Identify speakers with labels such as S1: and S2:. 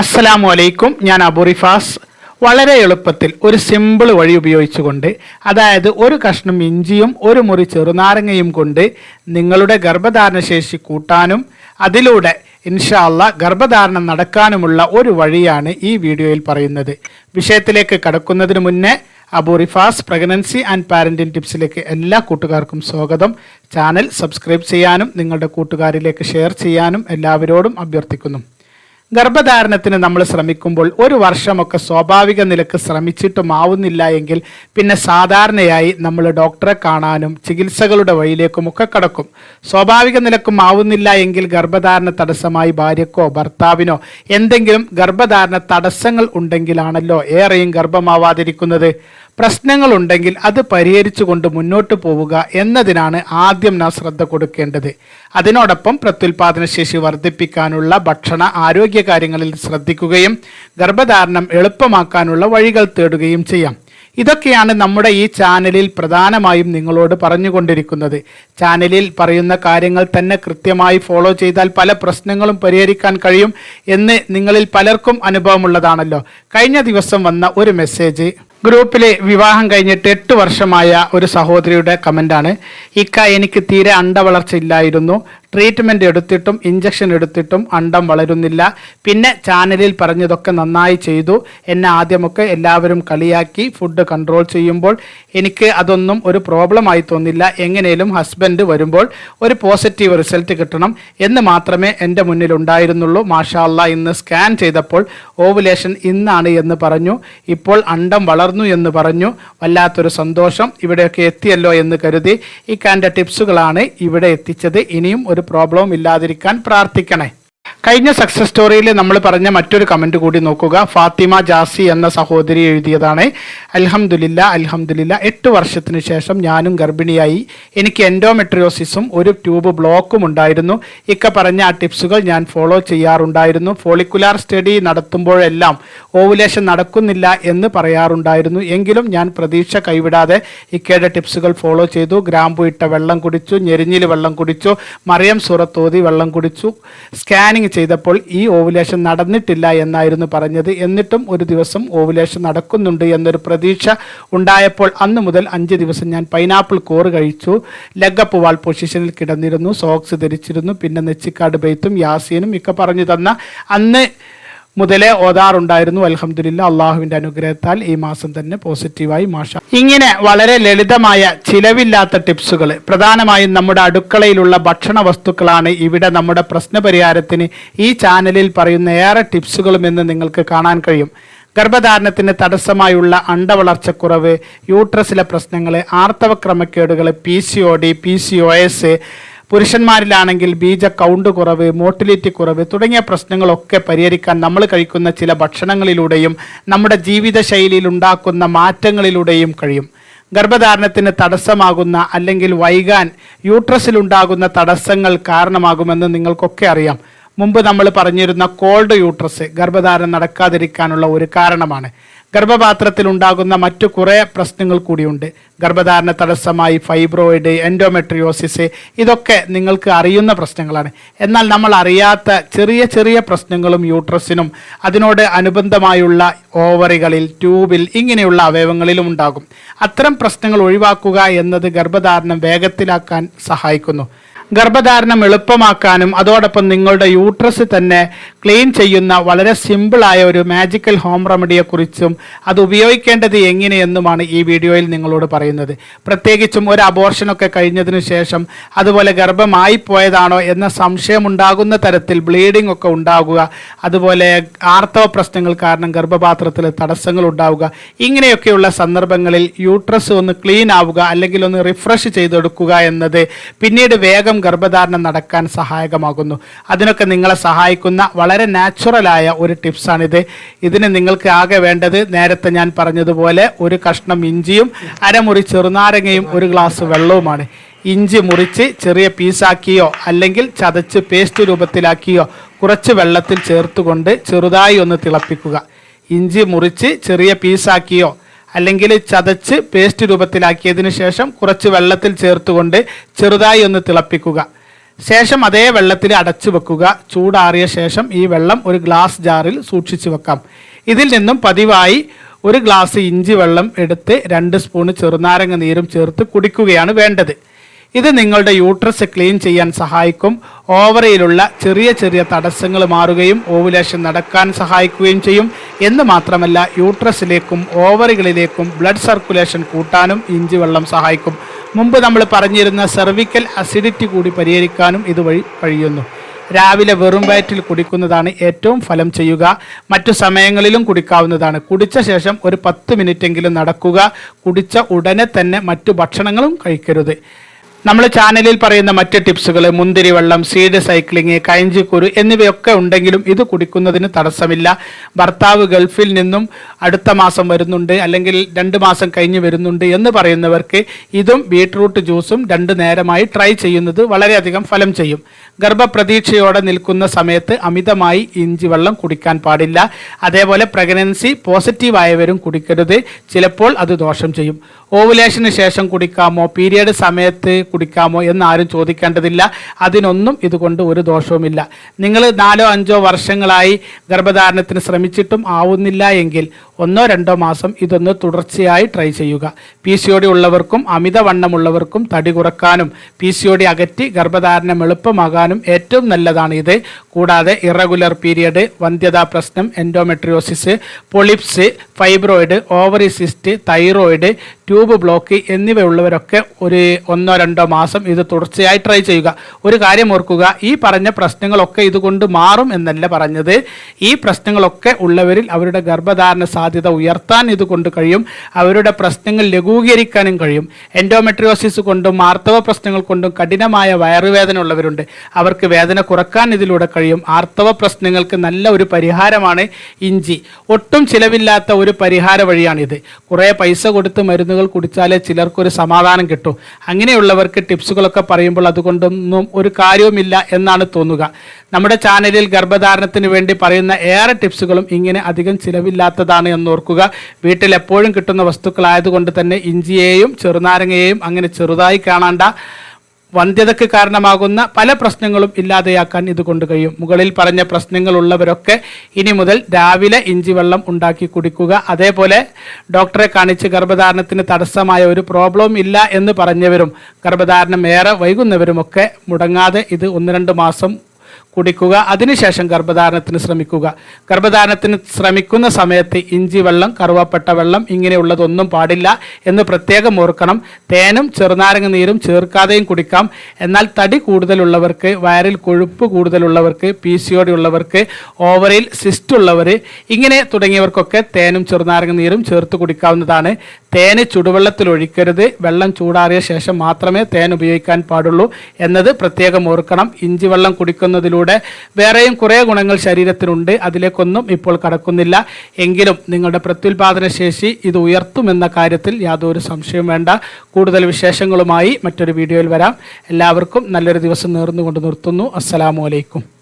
S1: അസ്സലാമു അലൈക്കും ഞാൻ അബുറിഫാസ് വളരെ എളുപ്പത്തിൽ ഒരു സിമ്പിൾ വഴി ഉപയോഗിച്ചുകൊണ്ട് അതായത് ഒരു കഷ്ണം ഇഞ്ചിയും ഒരു മുറി ചെറുനാരങ്ങയും കൊണ്ട് നിങ്ങളുടെ ഗർഭധാരണ ശേഷി കൂട്ടാനും അതിലൂടെ ഇൻഷാല്ല ഗർഭധാരണം നടക്കാനുമുള്ള ഒരു വഴിയാണ് ഈ വീഡിയോയിൽ പറയുന്നത്. വിഷയത്തിലേക്ക് കടക്കുന്നതിന് മുന്നേ അബുറിഫാസ് പ്രഗ്നൻസി ആൻഡ് പാരന്റിംഗ് ടിപ്സിലേക്ക് എല്ലാ കൂട്ടുകാർക്കും സ്വാഗതം. ചാനൽ സബ്സ്ക്രൈബ് ചെയ്യാനും നിങ്ങളുടെ കൂട്ടുകാരിലേക്ക് ഷെയർ ചെയ്യാനും എല്ലാവരോടും അഭ്യർത്ഥിക്കുന്നു. ഗർഭധാരണത്തിന് നമ്മൾ ശ്രമിക്കുമ്പോൾ ഒരു വർഷമൊക്കെ സ്വാഭാവിക നിലയ്ക്ക് ശ്രമിച്ചിട്ടും ആവുന്നില്ല എങ്കിൽ പിന്നെ സാധാരണയായി നമ്മൾ ഡോക്ടറെ കാണാനും ചികിത്സകളുടെ വഴിയിലേക്കും ഒക്കെ കടക്കും. സ്വാഭാവിക നിലക്കും ആവുന്നില്ല എങ്കിൽ ഗർഭധാരണ തടസ്സമായി ഭാര്യക്കോ ഭർത്താവിനോ എന്തെങ്കിലും ഗർഭധാരണ തടസ്സങ്ങൾ ഉണ്ടെങ്കിലാണല്ലോ ഏറെയും ഗർഭമാവാതിരിക്കുന്നത്. പ്രശ്നങ്ങളുണ്ടെങ്കിൽ അത് പരിഹരിച്ചുകൊണ്ട് മുന്നോട്ട് പോവുക എന്നതിനാണ് ആദ്യം നാം ശ്രദ്ധ കൊടുക്കേണ്ടത്. അതിനോടൊപ്പം പ്രത്യുൽപാദന ശേഷി വർദ്ധിപ്പിക്കാനുള്ള ഭക്ഷണ ആരോഗ്യ കാര്യങ്ങളിൽ ശ്രദ്ധിക്കുകയും ഗർഭധാരണം എളുപ്പമാക്കാനുള്ള വഴികൾ തേടുകയും ചെയ്യാം. ഇതൊക്കെയാണ് നമ്മുടെ ഈ ചാനലിൽ പ്രധാനമായും നിങ്ങളോട് പറഞ്ഞുകൊണ്ടിരിക്കുന്നത്. ചാനലിൽ പറയുന്ന കാര്യങ്ങൾ തന്നെ കൃത്യമായി ഫോളോ ചെയ്താൽ പല പ്രശ്നങ്ങളും പരിഹരിക്കാൻ കഴിയും എന്ന് നിങ്ങളിൽ പലർക്കും അനുഭവമുള്ളതാണല്ലോ. കഴിഞ്ഞ ദിവസം വന്ന ഒരു മെസ്സേജ്. ഗ്രൂപ്പിലെ വിവാഹം കഴിഞ്ഞിട്ട് എട്ട് വർഷമായ ഒരു സഹോദരിയുടെ കമന്റാണ്. ഇക്ക എനിക്ക് തീരെ അണ്ടവളർച്ച ഇല്ലായിരുന്നു. ട്രീറ്റ്മെന്റ് എടുത്തിട്ടും ഇഞ്ചക്ഷൻ എടുത്തിട്ടും അണ്ടം വളരുന്നില്ല. പിന്നെ ചാനലിൽ പറഞ്ഞതൊക്കെ നന്നായി ചെയ്തു. എന്നെ ആദ്യമൊക്കെ എല്ലാവരും കളിയാക്കി ഫുഡ് കൺട്രോൾ ചെയ്യുമ്പോൾ എനിക്ക് അതൊന്നും ഒരു പ്രോബ്ലമായി തോന്നില്ല. എങ്ങനെയും ഹസ്ബൻഡ് വരുമ്പോൾ ഒരു പോസിറ്റീവ് റിസൾട്ട് കിട്ടണം എന്ന് മാത്രമേ എന്റെ മുന്നിൽ ഉണ്ടായിരുന്നുള്ളൂ. മാഷാല്ല ഇന്ന് സ്കാൻ ചെയ്തപ്പോൾ ഓവുലേഷൻ ഇന്നാണ് എന്ന് പറഞ്ഞു. ഇപ്പോൾ അണ്ടം വളർന്നു എന്ന് പറഞ്ഞു. വല്ലാത്തൊരു സന്തോഷം. ഇവിടെയൊക്കെ എത്തിയല്ലോ എന്ന് കരുതി. ഈ ഇക്കാന്റെ ടിപ്സുകളാണ് ഇവിടെ എത്തിച്ചത്. ഇനിയും ഒരു പ്രോബ്ലവും ഇല്ലാതിരിക്കാൻ പ്രാർത്ഥിക്കണേ. കഴിഞ്ഞ സക്സസ് സ്റ്റോറിയിൽ നമ്മൾ പറഞ്ഞ മറ്റൊരു കമന്റ് കൂടി നോക്കുക. ഫാത്തിമ ജാസി എന്ന സഹോദരി എഴുതിയതാണ്. അൽഹംദുലില്ല അൽഹംദുലില്ല. എട്ട് വർഷത്തിന് ശേഷം ഞാനും ഗർഭിണിയായി. എനിക്ക് എൻഡോമെട്രിയോസിസും ഒരു ട്യൂബ് ബ്ലോക്കും ഉണ്ടായിരുന്നു. ഇക്ക പറഞ്ഞ ആ ടിപ്സുകൾ ഞാൻ ഫോളോ ചെയ്യാറുണ്ടായിരുന്നു. ഫോളിക്കുലാർ സ്റ്റഡി നടത്തുമ്പോഴെല്ലാം ഓവുലേഷൻ നടക്കുന്നില്ല എന്ന് പറയാറുണ്ടായിരുന്നു. എങ്കിലും ഞാൻ പ്രതീക്ഷ കൈവിടാതെ ഇക്കയുടെ ടിപ്സുകൾ ഫോളോ ചെയ്തു. ഗ്രാമ്പു ഇട്ട വെള്ളം കുടിച്ചു ഞെരിഞ്ഞിൽ വെള്ളം കുടിച്ചു മറിയം സൂറത്തോതി വെള്ളം കുടിച്ചു. സ്കാനിങ് ചെയ്തപ്പോൾ ഈ ഓവുലേഷൻ നടന്നിട്ടില്ല എന്നായിരുന്നു പറഞ്ഞത്. എന്നിട്ടും ഒരു ദിവസം ഓവുലേഷൻ നടക്കുന്നുണ്ട് എന്നൊരു പ്രതീക്ഷ ഉണ്ടായപ്പോൾ അന്ന് മുതൽ അഞ്ച് ദിവസം ഞാൻ പൈനാപ്പിൾ കോറ് കഴിച്ചു. ലെഗപ്പ് വാൾ പൊസിഷനിൽ കിടന്നിരുന്നു. സോക്സ് ധരിച്ചിരുന്നു. പിന്നെ നെച്ചിക്കാട് ബെയ്ത്തും യാസീനും ഒക്കെ പറഞ്ഞു തന്ന അന്ന് മുതലേ ഓതാറുണ്ടായിരുന്നു. അലഹമില്ല അള്ളാഹുവിന്റെ അനുഗ്രഹത്താൽ ഈ മാസം തന്നെ പോസിറ്റീവായി മാഷ ഇങ്ങനെ വളരെ ലളിതമായ ചിലവില്ലാത്ത ടിപ്സുകൾ പ്രധാനമായും നമ്മുടെ അടുക്കളയിലുള്ള ഭക്ഷണ വസ്തുക്കളാണ് ഇവിടെ നമ്മുടെ പ്രശ്നപരിഹാരത്തിന് ഈ ചാനലിൽ പറയുന്ന ഏറെ ടിപ്സുകളും എന്ന് നിങ്ങൾക്ക് കാണാൻ കഴിയും. ഗർഭധാരണത്തിന് തടസ്സമായുള്ള അണ്ടവളർച്ചക്കുറവ് യൂട്രസിലെ പ്രശ്നങ്ങൾ ആർത്തവ ക്രമക്കേടുകൾ P C O D P C O S പുരുഷന്മാരിലാണെങ്കിൽ ബീജ കൗണ്ട് കുറവ് മോട്ടിലിറ്റി കുറവ് തുടങ്ങിയ പ്രശ്നങ്ങളൊക്കെ പരിഹരിക്കാൻ നമ്മൾ കഴിക്കുന്ന ചില ഭക്ഷണങ്ങളിലൂടെയും നമ്മുടെ ജീവിതശൈലിയിൽ ഉണ്ടാക്കുന്ന മാറ്റങ്ങളിലൂടെയും കഴിയും. ഗർഭധാരണത്തിന് തടസ്സമാകുന്ന അല്ലെങ്കിൽ വൈകാൻ യൂട്രസിലുണ്ടാകുന്ന തടസ്സങ്ങൾ കാരണമാകുമെന്ന് നിങ്ങൾക്കൊക്കെ അറിയാം. മുമ്പ് നമ്മൾ പറഞ്ഞിരുന്ന കോൾഡ് യൂട്രസ് ഗർഭധാരണം നടക്കാതിരിക്കാനുള്ള ഒരു കാരണമാണ്. ഗർഭപാത്രത്തിൽ ഉണ്ടാകുന്ന മറ്റു കുറേ പ്രശ്നങ്ങൾ കൂടിയുണ്ട്. ഗർഭധാരണ തടസ്സമായി ഫൈബ്രോയിഡ് എൻഡോമെട്രിയോസിസ് ഇതൊക്കെ നിങ്ങൾക്ക് അറിയുന്ന പ്രശ്നങ്ങളാണ്. എന്നാൽ നമ്മൾ അറിയാത്ത ചെറിയ ചെറിയ പ്രശ്നങ്ങളും യൂട്രസിനും അതിനോട് അനുബന്ധമായുള്ള ഓവറികളിൽ ട്യൂബിൽ ഇങ്ങനെയുള്ള അവയവങ്ങളിലും ഉണ്ടാകും. അത്തരം പ്രശ്നങ്ങൾ ഒഴിവാക്കുക എന്നത് ഗർഭധാരണം വേഗത്തിലാക്കാൻ സഹായിക്കുന്നു. ഗർഭധാരണം എളുപ്പമാക്കാനും അതോടൊപ്പം നിങ്ങളുടെ യൂട്രസ് തന്നെ ക്ലീൻ ചെയ്യുന്ന വളരെ സിമ്പിളായ ഒരു മാജിക്കൽ ഹോം റെമഡിയെക്കുറിച്ചും അത് ഉപയോഗിക്കേണ്ടത് എങ്ങനെയെന്നുമാണ് ഈ വീഡിയോയിൽ നിങ്ങളോട് പറയുന്നത്. പ്രത്യേകിച്ചും ഒരു അബോർഷനൊക്കെ കഴിഞ്ഞതിന് ശേഷം അതുപോലെ ഗർഭമായി പോയതാണോ എന്ന സംശയമുണ്ടാകുന്ന തരത്തിൽ ബ്ലീഡിംഗ് ഒക്കെ ഉണ്ടാകുക അതുപോലെ ആർത്തവ പ്രശ്നങ്ങൾ കാരണം ഗർഭപാത്രത്തിൽ തടസ്സങ്ങൾ ഉണ്ടാവുക ഇങ്ങനെയൊക്കെയുള്ള സന്ദർഭങ്ങളിൽ യൂട്രസ് ഒന്ന് ക്ലീൻ ആവുക അല്ലെങ്കിൽ ഒന്ന് റിഫ്രഷ് ചെയ്തെടുക്കുക എന്നത് പിന്നീട് വേഗം ഗർഭധാരണം നടക്കാൻ സഹായകമാകുന്നു. അതിനൊക്കെ നിങ്ങളെ സഹായിക്കുന്ന വളരെ നാച്ചുറലായ ഒരു ടിപ്സാണിത് ഇതിന് നിങ്ങൾക്ക് ആകെ വേണ്ടത് നേരത്തെ ഞാൻ പറഞ്ഞതുപോലെ ഒരു കഷ്ണം ഇഞ്ചിയും അരമുറി ചെറുനാരങ്ങയും ഒരു ഗ്ലാസ് വെള്ളവുമാണ്. ഇഞ്ചി മുറിച്ച് ചെറിയ പീസാക്കിയോ അല്ലെങ്കിൽ ചതച്ച് പേസ്റ്റ് രൂപത്തിലാക്കിയോ കുറച്ച് വെള്ളത്തിൽ ചേർത്തുകൊണ്ട് ചെറുതായി ഒന്ന് തിളപ്പിക്കുക. ഇഞ്ചി മുറിച്ച് ചെറിയ പീസാക്കിയോ അല്ലെങ്കിൽ ചതച്ച് പേസ്റ്റ് രൂപത്തിലാക്കിയതിന് ശേഷം കുറച്ച് വെള്ളത്തിൽ ചേർത്തുകൊണ്ട് ചെറുതായി ഒന്ന് തിളപ്പിക്കുക. ശേഷം അതേ വെള്ളത്തിൽ അടച്ചു വെക്കുക. ചൂടാറിയ ശേഷം ഈ വെള്ളം ഒരു ഗ്ലാസ് ജാറിൽ സൂക്ഷിച്ചു വെക്കാം. ഇതിൽ നിന്നും പതിവായി ഒരു ഗ്ലാസ് ഇഞ്ചി വെള്ളം എടുത്ത് രണ്ട് സ്പൂണ് ചെറുനാരങ്ങ നീരും ചേർത്ത് കുടിക്കുകയാണ് വേണ്ടത്. ഇത് നിങ്ങളുടെ യൂട്രസ് ക്ലീൻ ചെയ്യാൻ സഹായിക്കും. ഓവറയിലുള്ള ചെറിയ ചെറിയ തടസ്സങ്ങൾ മാറുകയും ഓവുലേഷൻ നടക്കാൻ സഹായിക്കുകയും ചെയ്യും. എന്ന് മാത്രമല്ല യൂട്രസിലേക്കും ഓവറുകളിലേക്കും ബ്ലഡ് സർക്കുലേഷൻ കൂട്ടാനും ഇഞ്ചി വെള്ളം സഹായിക്കും. മുമ്പ് നമ്മൾ പറഞ്ഞിരുന്ന സെർവിക്കൽ അസിഡിറ്റി കൂടി പരിഹരിക്കാനും ഇതുവഴി കഴിയുന്നു. രാവിലെ വെറും വയറ്റിൽ കുടിക്കുന്നതാണ് ഏറ്റവും ഫലം ചെയ്യുക. മറ്റു സമയങ്ങളിലും കുടിക്കാവുന്നതാണ്. കുടിച്ച ശേഷം ഒരു പത്ത് മിനിറ്റെങ്കിലും നടക്കുക. കുടിച്ച ഉടനെ തന്നെ മറ്റു ഭക്ഷണങ്ങളും കഴിക്കരുത്. നമ്മൾ ചാനലിൽ പറയുന്ന മറ്റ് ടിപ്സുകൾ മുന്തിരി വെള്ളം സീഡ് സൈക്ലിംഗ് കയഞ്ചിക്കുരു എന്നിവയൊക്കെ ഉണ്ടെങ്കിലും ഇത് കുടിക്കുന്നതിന് തടസ്സമില്ല. ഭർത്താവ് ഗൾഫിൽ നിന്നും അടുത്ത മാസം വരുന്നുണ്ട് അല്ലെങ്കിൽ രണ്ട് മാസം കഴിഞ്ഞ് വരുന്നുണ്ട് എന്ന് പറയുന്നവർക്ക് ഇതും ബീട്രൂട്ട് ജ്യൂസും രണ്ട് നേരമായി ട്രൈ ചെയ്യുന്നത് വളരെയധികം ഫലം ചെയ്യും. ഗർഭപ്രതീക്ഷയോടെ നിൽക്കുന്ന സമയത്ത് അമിതമായി ഇഞ്ചി വെള്ളം കുടിക്കാൻ പാടില്ല. അതേപോലെ പ്രഗ്നൻസി പോസിറ്റീവായവരും കുടിക്കരുത്. ചിലപ്പോൾ അത് ദോഷം ചെയ്യും. ഓവുലേഷന് ശേഷം കുടിക്കാമോ? പീരിയഡ് സമയത്ത് കുടിക്കാമോ എന്ന് ആരും ചോദിക്കേണ്ടതില്ല. അതിനൊന്നും ഇതുകൊണ്ട് ഒരു ദോഷവുമില്ല. നിങ്ങൾ നാലോ അഞ്ചോ വർഷങ്ങളായി ഗർഭധാരണത്തിന് ശ്രമിച്ചിട്ടും ആവുന്നില്ല എങ്കിൽ ഒന്നോ രണ്ടോ മാസം ഇതൊന്ന് തുടർച്ചയായി ട്രൈ ചെയ്യുക. പി സി ഒ ഡി ഉള്ളവർക്കും അമിതവണ്ണമുള്ളവർക്കും തടി കുറക്കാനും പി സി ഒ ഡി അകറ്റി ഗർഭധാരണം എളുപ്പമാകാനും ഏറ്റവും നല്ലതാണ് ഇത്. കൂടാതെ ഇറഗുലർ പീരിയഡ് വന്ധ്യതാ പ്രശ്നം endometriosis polyps fibroid ovary cyst thyroid tube block എന്നിവയുള്ളവരൊക്കെ ഒരു ഒന്നോ രണ്ടോ മാസം ഇത് തുടർച്ചയായി ട്രൈ ചെയ്യുക. ഒരു കാര്യം ഓർക്കുക ഈ പറഞ്ഞ പ്രശ്നങ്ങളൊക്കെ ഇതുകൊണ്ട് മാറും എന്നല്ല പറഞ്ഞത്. ഈ പ്രശ്നങ്ങളൊക്കെ ഉള്ളവരിൽ അവരുടെ ഗർഭധാരണ സാധ്യത ഉയർത്താൻ ഇതുകൊണ്ട് കഴിയും. അവരുടെ പ്രശ്നങ്ങൾ ലഘൂകരിക്കാനും കഴിയും. എൻഡോമെട്രിയോസിസ് കൊണ്ടും ആർത്തവ പ്രശ്നങ്ങൾ കൊണ്ടും കഠിനമായ വയറുവേദന ഉള്ളവരുണ്ട്. അവർക്ക് വേദന കുറയ്ക്കാൻ ഇതിലൂടെ കഴിയും. ആർത്തവ പ്രശ്നങ്ങൾക്ക് നല്ല ഒരു പരിഹാരമാണ് ഇഞ്ചി. ഒട്ടും ചിലവില്ലാത്ത ഒരു പരിഹാര വഴിയാണിത്. കുറേ പൈസ കൊടുത്ത് മരുന്നുകൾ കുടിച്ചാലേ ചിലർക്കൊരു സമാധാനം കിട്ടും. അങ്ങനെയുള്ളവർക്ക് ടിപ്സുകളൊക്കെ പറയുമ്പോൾ അതുകൊണ്ടൊന്നും ഒരു കാര്യവുമില്ല എന്നാണ് തോന്നുക. നമ്മുടെ ചാനലിൽ ഗർഭധാരണത്തിന് വേണ്ടി പറയുന്ന ഏറെ ടിപ്സുകളും ഇങ്ങനെ അധികം ചിലവില്ലാത്തതാണ് എന്നോർക്കുക. വീട്ടിൽ എപ്പോഴും കിട്ടുന്ന വസ്തുക്കളായതുകൊണ്ട് തന്നെ ഇഞ്ചിയെയും ചെറുനാരങ്ങയെയും അങ്ങനെ ചെറുതായി കാണാണ്ട. വന്ധ്യതയ്ക്ക് കാരണമാകുന്ന പല പ്രശ്നങ്ങളും ഇല്ലാതെയാക്കാൻ ഇതുകൊണ്ട് കഴിയും. മുകളിൽ പറഞ്ഞ പ്രശ്നങ്ങളുള്ളവരൊക്കെ ഇനി മുതൽ രാവിലെ ഇഞ്ചി വെള്ളം ഉണ്ടാക്കി കുടിക്കുക. അതേപോലെ ഡോക്ടറെ കാണിച്ച് ഗർഭധാരണത്തിന് തടസ്സമായ ഒരു പ്രോബ്ലം ഇല്ല എന്ന് പറഞ്ഞവരും ഗർഭധാരണം ഏറെ വൈകുന്നവരുമൊക്കെ മുടങ്ങാതെ ഇത് ഒന്ന് രണ്ട് മാസം കുടിക്കുക അതിനുശേഷം ഗർഭധാരണത്തിന് ശ്രമിക്കുക. ഗർഭധാരണത്തിന് ശ്രമിക്കുന്ന സമയത്ത് ഇഞ്ചി വെള്ളം കറുവപ്പെട്ട വെള്ളം ഇങ്ങനെയുള്ളതൊന്നും പാടില്ല എന്ന് പ്രത്യേകം ഓർക്കണം. തേനും ചെറുനാരങ്ങ നീരും ചേർക്കാതെയും കുടിക്കാം. എന്നാൽ തടി കൂടുതലുള്ളവർക്ക് വയറിൽ കൊഴുപ്പ് കൂടുതലുള്ളവർക്ക് പി സി ഉള്ളവർക്ക് ഓവറിൽ സിസ്റ്റ് ഉള്ളവർ ഇങ്ങനെ തുടങ്ങിയവർക്കൊക്കെ തേനും ചെറുനാരങ്ങ നീരും ചേർത്ത് കുടിക്കാവുന്നതാണ്. തേന് ചുടുവെള്ളത്തിൽ ഒഴിക്കരുത്. വെള്ളം ചൂടാറിയ ശേഷം മാത്രമേ തേൻ ഉപയോഗിക്കാൻ പാടുള്ളൂ എന്നത് പ്രത്യേകം ഓർക്കണം. ഇഞ്ചി വെള്ളം കുടിക്കുന്നതിലൂടെ വേറെയും കുറേ ഗുണങ്ങൾ ശരീരത്തിനുണ്ട്. അതിലേക്കൊന്നും ഇപ്പോൾ കടക്കുന്നില്ല. എങ്കിലും നിങ്ങളുടെ പ്രത്യുൽപാദന ശേഷി ഇത് ഉയർത്തുമെന്ന കാര്യത്തിൽ യാതൊരു സംശയവും വേണ്ട. കൂടുതൽ വിശേഷങ്ങളുമായി മറ്റൊരു വീഡിയോയിൽ വരാം. എല്ലാവർക്കും നല്ലൊരു ദിവസം നേർന്നുകൊണ്ട് നിർത്തുന്നു. അസ്സലാമു അലൈക്കും.